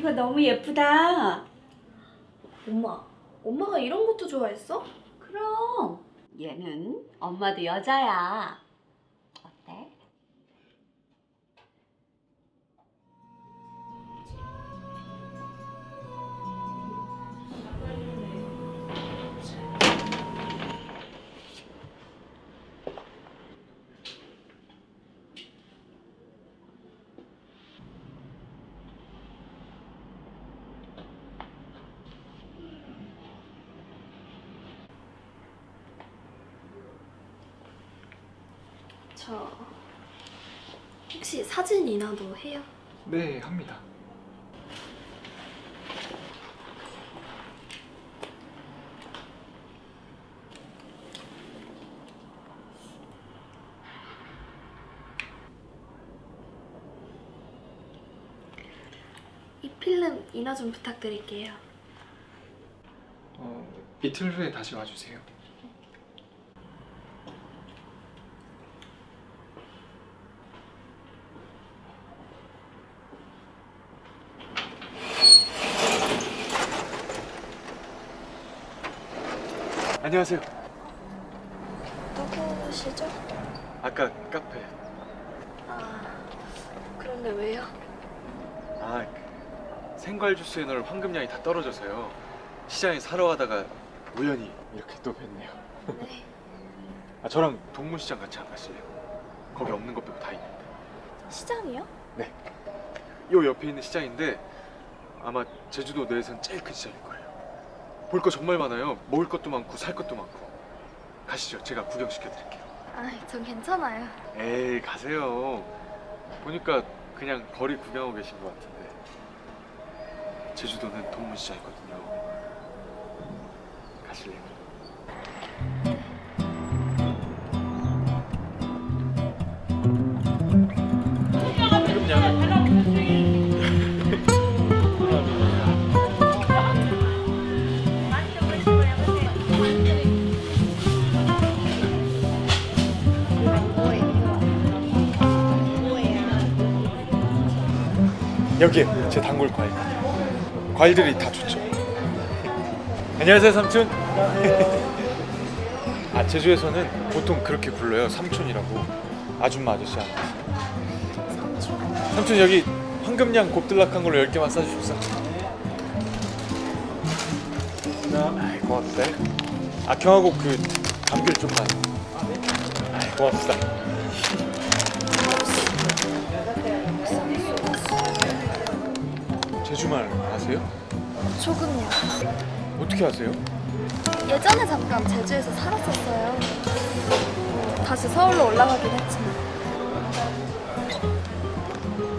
이거 너무 예쁘다. 엄마, 엄마가 이런 것도 좋아했어? 그럼 얘는 엄마도 여자야. 저 혹시 사진 인화도 해요? 네, 합니다. 이 필름 인화 좀 부탁드릴게요. 어, 이틀 후에 다시 와주세요. 안녕하세요. 누구시죠? 아까 카페. 아, 그런데 왜요? 아, 그 생과일 주스에 넣을 황금량이 다 떨어져서요. 시장에 사러 가다가 우연히 이렇게 또 뵀네요. 네. 아, 저랑 동문시장 같이 안 가실래요? 거기 없는 것 빼고 다 있는데. 시장이요? 요 옆에 있는 시장인데 아마 제주도 내에선 제일 큰 시장일 거예요. 볼 거 정말 많아요. 먹을 것도 많고 살 것도 많고. 가시죠. 제가 구경시켜 드릴게요. 아, 전 괜찮아요. 에이, 가세요. 보니까 그냥 거리 구경하고 계신 것 같은데. 제주도는 동문시장이거든요. 가실래요? 여기 제 단골 과일. 과일들이 다 좋죠. 안녕하세요 삼촌. 아 제주에서는 보통 그렇게 불러요 삼촌이라고 아줌마 아저씨 하는 삼촌. 여기 황금량 곱들락한 걸로 10개만 싸주십사 아이 고맙다 악형하고 그 감귤 좀만 아이 고맙다 주말 아세요? 조금요. 어떻게 아세요? 예전에 잠깐 제주에서 살았었어요. 다시 서울로 올라가긴 했지만.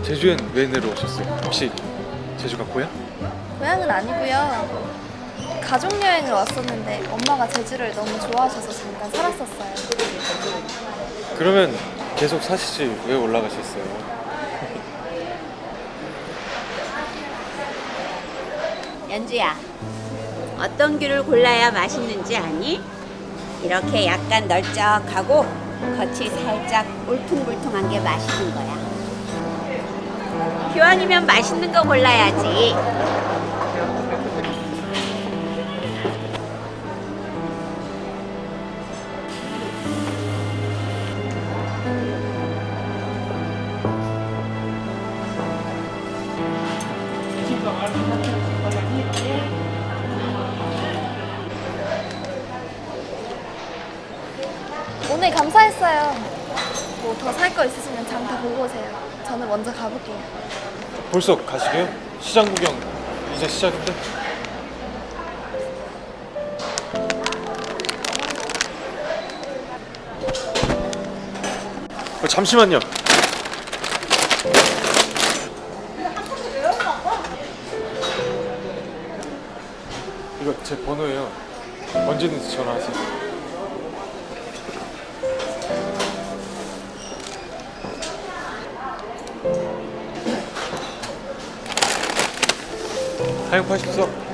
제주엔 왜 내려오셨어요? 혹시 제주가 고향? 고향은 아니고요. 가족 여행을 왔었는데 엄마가 제주를 너무 좋아하셔서 잠깐 살았었어요. 그러면 계속 사시지 왜 올라가셨어요? 연주야, 어떤 귤을 골라야 맛있는지 아니? 이렇게 약간 널쩍하고 겉이 살짝 울퉁불퉁한 게 맛있는 거야. 교환이면 맛있는 거 골라야지. 감사했어요. 뭐 더 살 거 있으시면 장터 보고 오세요. 저는 먼저 가볼게요. 벌써 가시게요? 시장 구경 이제 시작인데? 어, 잠시만요. 이거 제 번호예요. 언제든지 전화하세요. 사용하십시오.